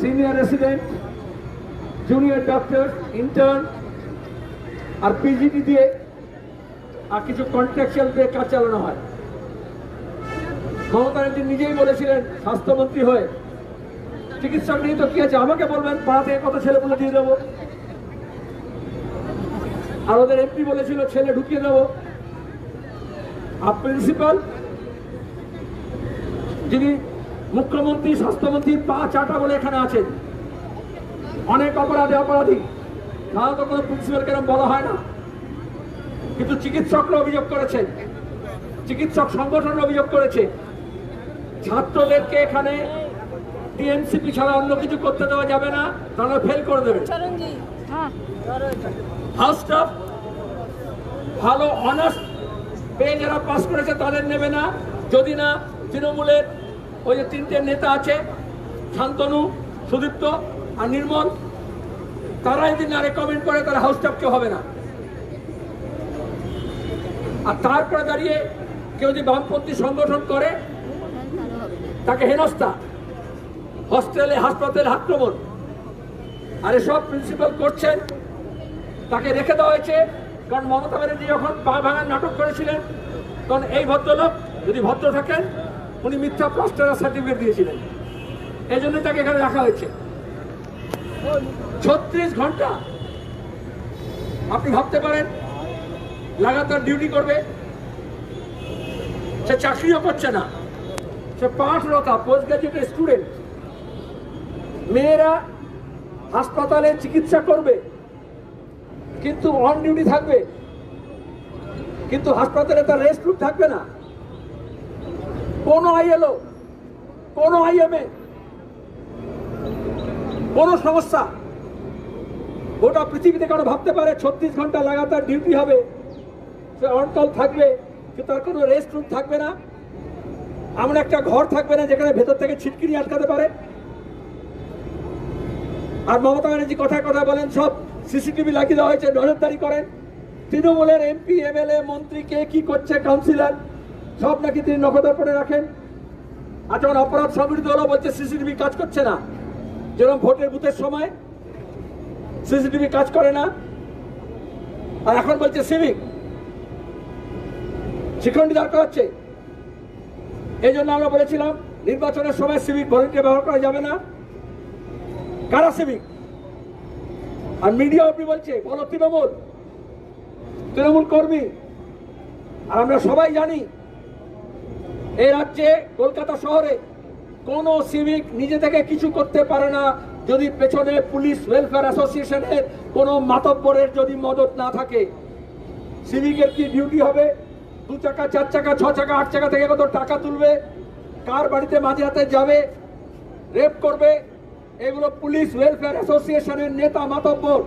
Senior resident junior doctor intern আর PGT দিয়ে আর কিছু কন্ট্রাকচুয়াল দিয়ে কাজ চালানো হয়। মমতা ব্যানার্জি নিজেই বলেছিলেন, স্বাস্থ্যমন্ত্রী হয়ে। চিকিৎসক নিয়ে তো কি আছে? আমাকে বলবেন পাড়া থেকে কত ছেলে বলে দিয়ে দেবো। আর ওদের এমপি বলেছিল, ছেলে ঢুকিয়ে দেবো। আর প্রিন্সিপাল যিনি মুখ্যমন্ত্রী স্বাস্থ্যমন্ত্রী পা চাটা বলে এখানে আছেন। অনেক অপরাধে অপরাধী। সাধারণত কোনো প্রিন্সিপালকে এরকম বলা হয় না। কিন্তু চিকিৎসকরা অভিযোগ করেছেন চিকিৎসক সংগঠন অভিযোগ করেছে। ছাত্রদেরকে এখানে টিএমসিপি ছাড়া অন্য কিছু করতে দেওয়া যাবে না তাহলে ফেল করে দেবে। জি হ্যাঁ। হাউস স্টাফ ভালো অনার্স পেয়ে যারা পাস করেছে তাদের নেবে না। যদি না তৃণমূলের ওই যে তিনটে নেতা আছে, শান্তনু, সুদীপ্ত আর নির্মল তারা যদি না রেকমেন্ড করে, তাহলে হাউস স্টাফ হবে না। আর তারপরে দাঁড়িয়ে কেউ যদি বামপন্থী সংগঠন করে, তাকে হেনস্থা হস্টেলে হাসপাতালে আক্রমণ। আর এসব প্রিন্সিপাল করছেন, তাকে রেখে দেওয়া হয়েছে, কারণ মমতা ব্যানার্জি যখন পা ভাঙার নাটক করেছিলেন, তখন এই ভদ্রলোক যদি ভদ্র থাকেন উনি মিথ্যা প্লাস্টার সার্টিফিকেট দিয়েছিলেন। এই জন্য তাকে এখানে রাখা হয়েছে। ছত্রিশ ঘণ্টা। আপনি ভাবতে পারেন, লাগাতার ডিউটি করবে। সে চাকরিও করছে না। সে পাঠরতা পোস্ট গ্রাজুয়েট স্টুডেন্ট মেয়েরা হাসপাতালে চিকিৎসা করবে। কিন্তু অন ডিউটি থাকবে। কিন্তু হাসপাতালে তার রেস্ট রুম থাকবে না। কোন আইএলও, কোন আইএমএ, কোন সমস্যা গোটা পৃথিবীতে কারও ভাবতে পারে ছত্রিশ ঘণ্টা লাগাতার ডিউটি হবে, সে অনকল থাকবে কিন্তু তার কোনো রেস্ট রুম থাকবে না, এমন একটা ঘর থাকবে না যেখানে ভেতর থেকে ছিটকিনি আটকাতে পারে। আর মমতা ব্যানার্জি কথায় কথা বলেন, সব সিসিটিভি লাগিয়ে দেওয়া হয়েছে, নজরদারি করেন। তৃণমূলের এমপি, এমএলএ, মন্ত্রী কে কি করছে, কাউন্সিলর? সব নাকি তিনি নখদর্পণে রাখেন? আর যখন অপরাধ সংগঠিত হলো, বলছে, সিসিটিভি কাজ করছে না। যেরকম ভোটের বুথের সময় সিসিটিভি কাজ করে না, আর এখন বলছে সিভিক। শিক্ষণটি দরকার হচ্ছে। এই জন্য আমরা বলেছিলাম, নির্বাচনের সময় সিভিক ভলেন্টিয়ার ব্যবহার করা যাবে না। কারা সিভিক? আর মিডিয়া আপনি বলছে, বলো, তৃণমূল। তৃণমূল কর্মী। আর আমরা সবাই জানি এই রাজ্যে, কলকাতা শহরে কোনো সিভিক নিজে থেকে কিছু করতে পারে না যদি পেছনে পুলিশ ওয়েলফেয়ার অ্যাসোসিয়েশনের কোনো মাতব্বরের যদি মদত না থাকে। সিভিকের কি ডিউটি হবে? দু চাকা, চার চাকা, ছ চাকা, আট চাকা থেকে কত টাকা তুলবে? কার বাড়িতে মাঝে হাতে যাবে? রেপ করবে? এগুলো পুলিশ ওয়েলফেয়ার অ্যাসোসিয়েশনের নেতা মাতব্বর,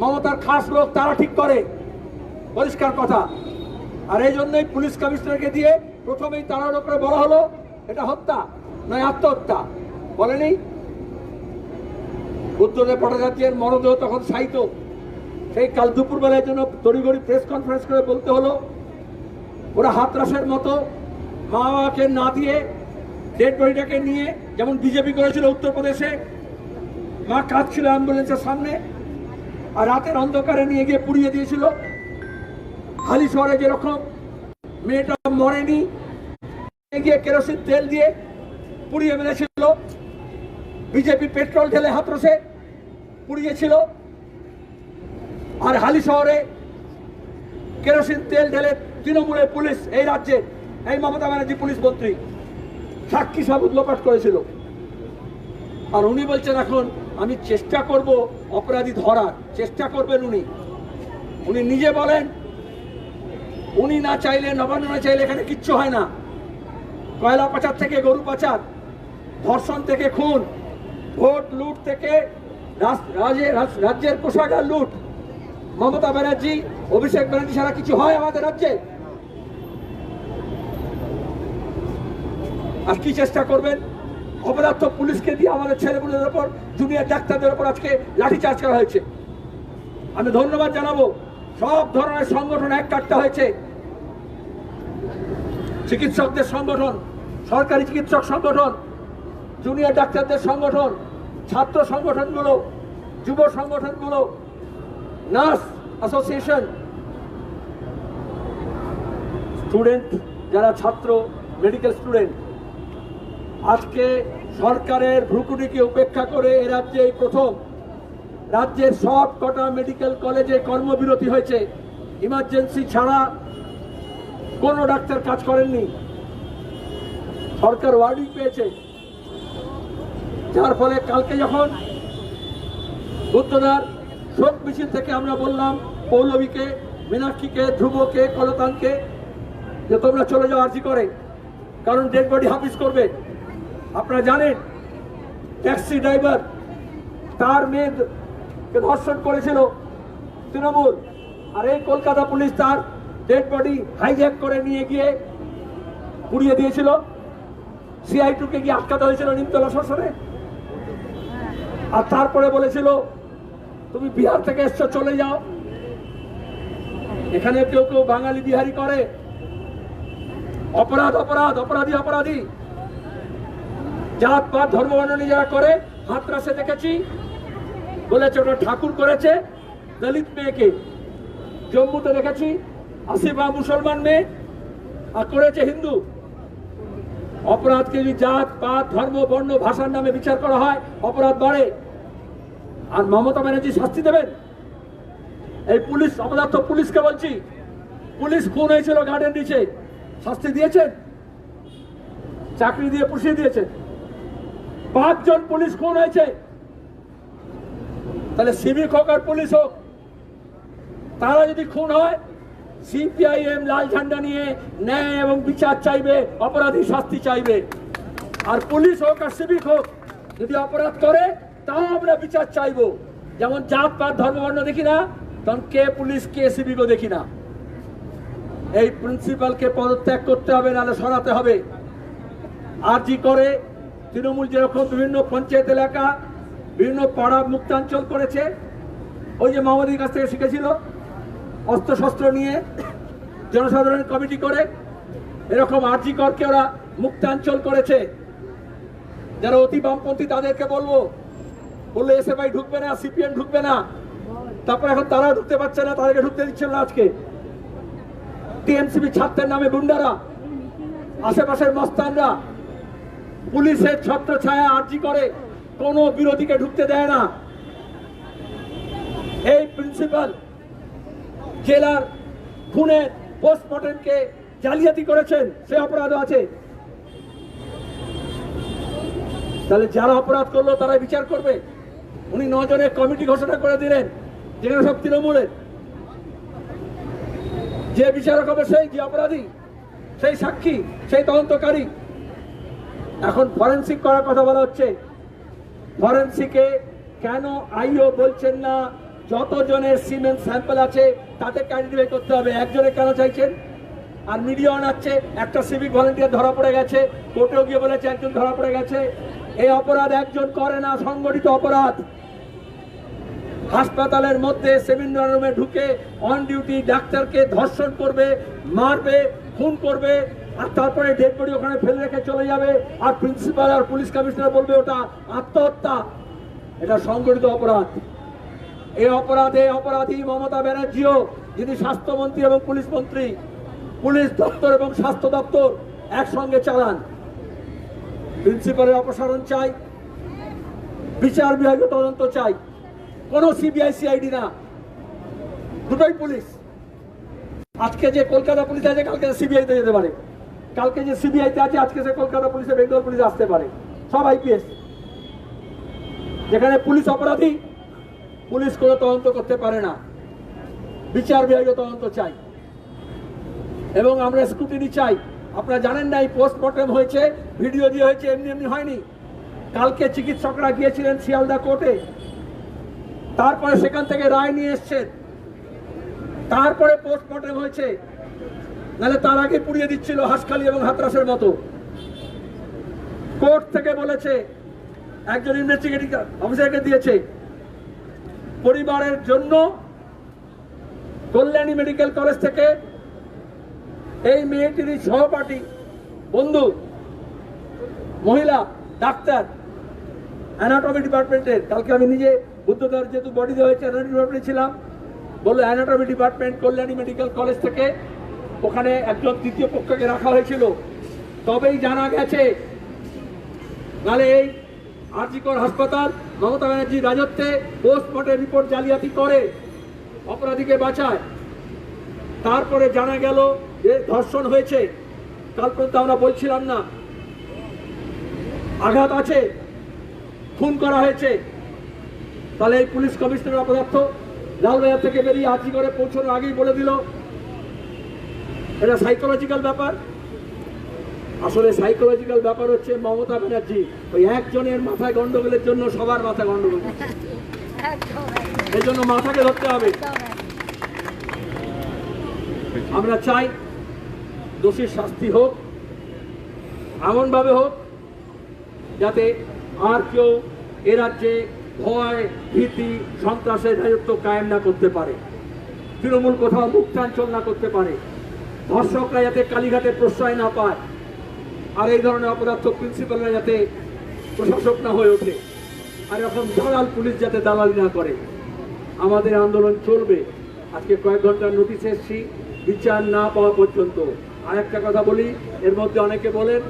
মমতার খাস লোক, তারা ঠিক করে। পরিষ্কার কথা। আর এই জন্যই পুলিশ কমিশনারকে দিয়ে প্রথমেই তাড়াহুড়ো করে বলা হলো, এটা হত্যা, নয় আত্মহত্যা। বলেনি? উত্তরে ভট্টাচার্যের মরদেহ তখন সাইত সেই কাল দুপুরবেলার জন্য তড়িঘড়ি প্রেস কনফারেন্স করে বলতে হলো, ওরা হাতরাসের মতো মা না দিয়ে ডেড বডিটাকে নিয়ে যেমন বিজেপি করেছিল উত্তরপ্রদেশে, মা কাঁদছিল অ্যাম্বুলেন্সের সামনে, আর রাতের অন্ধকারে নিয়ে গিয়ে পুড়িয়ে দিয়েছিল। হালি শহরে যেরকম মেয়েটা মরেনি। গিয়ে কেরোসিন তেল দিয়ে পুড়িয়ে মেরেছিল। বিজেপি পেট্রোল ঢেলে হাতরসে পুড়িয়েছিল। আর হালি শহরে কেরোসিন তেল ঢেলে তৃণমূলের পুলিশ, এই রাজ্যে, এই মমতা ব্যানার্জি পুলিশ মন্ত্রী, সাক্ষী সব উদ্লোপাট করেছিল। আর উনি বলছেন, এখন আমি চেষ্টা করব অপরাধী ধরার, চেষ্টা করবেন উনি। উনি নিজে বলেন উনি না চাইলে, নবান্ন না চাইলে এখানে কিচ্ছু হয় না। কয়লা পাচার থেকে গরু পাচার, ধর্ষণ থেকে খুন, ভোট, লুট থেকে রাজ্যের কোষাগার লুট। মমতা ব্যানার্জি, অভিষেক ব্যানার্জি ছাড়া কিছু হয় আমাদের রাজ্যে? আর কি চেষ্টা করবেন? অপদার্থ পুলিশকে দিয়ে আমাদের ছেলেপুলের ওপর, জুনিয়র ডাক্তারদের ওপর আজকে লাঠিচার্জ করা হয়েছে। আমি ধন্যবাদ জানাব। সব ধরনের সংগঠন এক কাটতে হয়েছে। চিকিৎসকদের সংগঠন, সরকারি চিকিৎসক সংগঠন, জুনিয়র ডাক্তারদের সংগঠন, ছাত্র সংগঠনগুলো, যুব সংগঠনগুলো, নার্স অ্যাসোসিয়েশন। স্টুডেন্ট যারা ছাত্র, মেডিকেল স্টুডেন্ট, আজকে সরকারের ভ্রুকুটিকে উপেক্ষা করে এ রাজ্যে প্রথম রাজ্যের সব কটা মেডিকেল কলেজে কর্মবিরতি হয়েছে। ইমার্জেন্সি ছাড়া কোনো ডাক্তার কাজ করেননি। সরকার ওয়ার্ডিং পেয়েছে। যার ফলে কালকে যখন বুদ্ধদার শোক মিছিল থেকে আমরা বললাম পৌলবীকে মীনাক্ষীকে, ধ্রুবকে, কলতানকে, যে তোমরা চলে যাও আর্জি করে, কারণ ডেড বডি হাফিস করবে। আপনারা জানেন ট্যাক্সি ড্রাইভার তার মেয়েকে ধর্ষণ করেছিল? তৃণমূল। আর এই কলকাতা পুলিশ তার ডেড বডি হাইজ্যাক করে নিয়ে গিয়ে পুড়িয়ে দিয়েছিল। সিআই টুকে গিয়ে আটকাতে হয়েছিল নিমতলা শ্মশানে আর তারপরে বলেছিল, তুমি বিহার থেকে এসছো, চলে যাও। এখানে কেউ কেউ বাঙালি বিহারি করে। অপরাধ অপরাধ, অপরাধী অপরাধী। জাত, পাত, ধর্ম যারা করে। হাতরাসে দেখেছি। বলেছে ওটা ঠাকুর করেছে। দলিত মেয়েকে, জম্মুতে দেখেছি, আসিফা মুসলমান মেয়ে, আর করেছে হিন্দু। অপরাধকে যদি জাত, পাত, ধর্ম, বর্ণ, ভাষার নামে বিচার করা হয়, অপরাধ বাড়ে। আর মমতা ব্যানার্জি শাস্তি দেবেন? এই পুলিশ, অপদার্থ পুলিশকে বলছি, পুলিশ খুন হয়েছিল গার্ডেন নিচে। শাস্তি দিয়েছেন? চাকরি দিয়ে পুষিয়ে দিয়েছেন? পাঁচজন পুলিশ খুন হয়েছে। তাহলে সিভিক হোক আর পুলিশ হোক। তারা যদি খুন হয়, সিপিআইএম লাল ঝান্ডা নিয়ে ন্যায় এবং বিচার চাইবে, অপরাধী শাস্তি চাইবে। আর পুলিশ হোক আর সিভিক হোক, যদি অপরাধ করে, তাও আমরা বিচার চাইব। যেমন জাত, পাত ধর্ম বর্ণ দেখি না, তখন কে পুলিশ, কে সিভিকও দেখি না। এই প্রিন্সিপালকে পদত্যাগ করতে হবে, নাহলে সরাতে হবে। আর জি করে, তৃণমূল যেরকম বিভিন্ন পঞ্চায়েত এলাকা বিভিন্ন পাড়া মুক্তাঞ্চল করেছে। ওই যে মাওবাদীর কাছ থেকে শিখেছিল অস্ত্র শস্ত্র নিয়ে জনসাধারণ কমিটি করে। এরকম আরজি করকে ওরা মুক্তাঞ্চল করেছে। যারা অতি বামপন্থী তাদেরকে বলব, বললে এসএফআই ঢুকবে না, সিপিএম ঢুকবে না। তারপর এখন তারা ঢুকতে পারছে না, তাদেরকে ঢুকতে দিচ্ছে না আজকে। টিএমসিপি ছাত্রের নামে গুন্ডারা, আশেপাশের মস্তানরা, পুলিশের ছত্র ছায়া আর্জি করে। কোন বিরোধীকে ঢুকতে দেয় না। এই প্রিন্সিপাল জেলার খুনের পোস্টমর্টমকে জালিয়াতি করেছেন, সে অপরাধ আছে। তাহলে যারা অপরাধ করল তারা বিচার করবে। উনি নজনের কমিটি ঘোষণা করে দিলেন যেখানে সব তৃণমূলের। যে বিচারক হবে সেই, যে অপরাধী, সেই সাক্ষী, সেই তদন্তকারী। এখন ফরেন্সিক করার কথা বলা হচ্ছে। ফরেন্সিকে কেন আইও বলছেন না? যতজনের সিমেন্ট স্যাম্পল আছে তাতে ক্যান্ডিডেট করতে হবে। একজনে কেন চাইছেন? আর মিডিয়া আনাচ্ছে একটা সিভিক ভলেন্টিয়ার ধরা পড়ে গেছে, কোর্টেও গিয়ে বলেছে একজন ধরা পড়ে গেছে। এই অপরাধ একজন করে না, সংগঠিত অপরাধ। হাসপাতালের মধ্যে সেমিনার রুমে ঢুকে অন ডিউটি ডাক্তারকে ধর্ষণ করবে, মারবে, খুন করবে আর তারপরে ডেড বডি ওখানে ফেলে রেখে চলে যাবে। আর প্রিন্সিপাল আর পুলিশ কমিশনার বলবে ওটা আত্মহত্যা। এটা সংগঠিত অপরাধ। এই অপরাধে অপরাধী মমতা ব্যানার্জিও, যিনি স্বাস্থ্যমন্ত্রী এবং পুলিশ মন্ত্রী, পুলিশ দপ্তর এবং স্বাস্থ্য দপ্তর একসঙ্গে চালান। প্রিন্সিপালের অপসারণ চাই। বিচার বিভাগীয় তদন্ত চাই। কোনো সিবিআই সিআইডি না। দুটোই পুলিশ। আজকে যে কলকাতা পুলিশ আছে, কালকে সিবিআই তে যেতে পারে। কালকে যে সিবিআই তে আছে, আজকে সে কলকাতা পুলিশে বেঙ্গল পুলিশ আসতে পারে, সব আইপিএস যেখানে পুলিশ অপরাধী, পুলিশ কোনো তদন্ত করতে পারে না। বিচার বিভাগীয় তদন্ত চাই। এবং আমরা স্কুটিনি চাই। আপনারা জানেন না, এই পোস্টমর্টম হয়েছে ভিডিও দিয়ে হয়েছে, এমনি এমনি হয়নি। কালকে চিকিৎসকরা গিয়েছিলেন শিয়ালদা কোর্টে। তারপরে সেখান থেকে রায় নিয়ে এসছেন। তারপরে পোস্টমর্টম হয়েছে। নাহলে তার আগে পুড়িয়ে দিচ্ছিল হাসখালি এবং হাতরাসের মতো। কোর্ট থেকে বলেছে, একজন ইনভেস্টিগেটিং অফিসারকে দিয়েছে, পরিবারের জন্য কল্যাণী মেডিকেল কলেজ থেকে এই মেয়েটিরই সহপাঠী, বন্ধু, মহিলা, ডাক্তার অ্যানাটমি ডিপার্টমেন্টের কালকে আমি নিজে বুদ্ধদার যেহেতু বডি দেওয়া হয়েছে অ্যানাটমি ডিপার্টমেন্টে ছিলাম, বলল anatomy department Kalyani medical college থেকে ওখানে একজন তৃতীয় পক্ষকে রাখা হয়েছিল। তবেই জানা গেছে নাহলে এই আরজিকর হাসপাতাল মমতা ব্যানার্জির রাজত্বে পোস্টমর্টম রিপোর্ট জালিয়াতি করে, অপরাধীকে বাঁচায়। তারপরে জানা গেল যে ধর্ষণ হয়েছে। কাল পর্যন্ত আমরা বলছিলাম না। আঘাত আছে, খুন করা হয়েছে। তাহলে এই পুলিশ কমিশনার অপদার্থ লালবাজার থেকে বেরিয়ে আর্জি করে পৌঁছানোর আগেই বলে দিল এটা সাইকোলজিক্যাল ব্যাপার। আসলে সাইকোলজিক্যাল ব্যাপার হচ্ছে মমতা ব্যানার্জি ওই একজনের মাথায় গন্ডগোলের জন্য সবার মাথায় গন্ডগোল। এই জন্য মাথাকে ধরতে হবে। আমরা চাই দোষীর শাস্তি হোক, এমনভাবে হোক, যাতে আর কেউ এ রাজ্যে ভয়, ভীতি, সন্ত্রাসের রাজত্ব কায়েম না করতে পারে। তৃণমূল কোথাও মুক্তাঞ্চল না করতে পারে। ধর্ষকরা যাতে কালীঘাটে প্রশ্রয় না পায় আর এই ধরনের অপদার্থ প্রিন্সিপালরা যাতে প্রশাসক না হয়ে ওঠে, আর এরকম দালাল পুলিশ যাতে দালালি না করে, আমাদের আন্দোলন চলবে। আজকে কয়েক ঘণ্টার নোটিশ এসছি, বিচার না পাওয়া পর্যন্ত। আর একটা কথা বলি, এর মধ্যে অনেকে বলেন,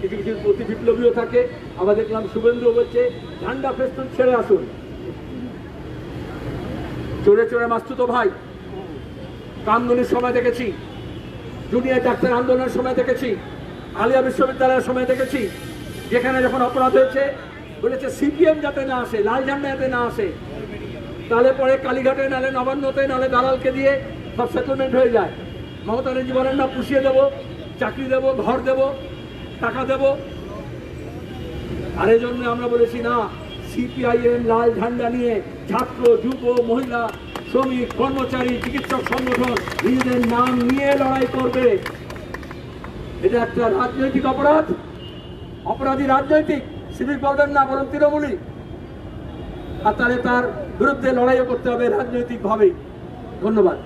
কিছু কিছু প্রতি বিপ্লবীও থাকে। আবার দেখলাম শুভেন্দু বলছে, ঝান্ডা ফেস্টুন, ছেড়ে আসুন। চোরে চোরে মাস্তুতো ভাই, কামদুনির সময় দেখেছি। জুনিয়র ডাক্তার আন্দোলনের সময় দেখেছি, আলিয়া বিশ্ববিদ্যালয়ের সময় দেখেছি, যেখানে যখন অপরাধ হয়েছে, বলেছে সিপিএম যাতে না আসে, লাল ঝান্ডা যাতে না আসে, তাহলে পরে কালীঘাটে, নালে নবান্নতে, নালে দালালকে দিয়ে সব সেটেলমেন্ট হয়ে যায়। মমতা ব্যানার্জি বলেন, না, পুষিয়ে দেবো, চাকরি দেবো, ঘর দেবো, টাকা দেবো। আর জন্য আমরা বলেছি, না, সিপিআইএম লাল ঝান্ডা নিয়ে ছাত্র যুব মহিলা শ্রমিক, কর্মচারী, চিকিৎসক সংগঠন, নিজেদের নাম নিয়ে লড়াই করবে। এটা একটা রাজনৈতিক অপরাধ। অপরাধী রাজনৈতিক সিভিক বলবেন না, বরং তৃণমূলী আর তাহলে তার বিরুদ্ধে লড়াইও করতে হবে রাজনৈতিকভাবেই। ধন্যবাদ।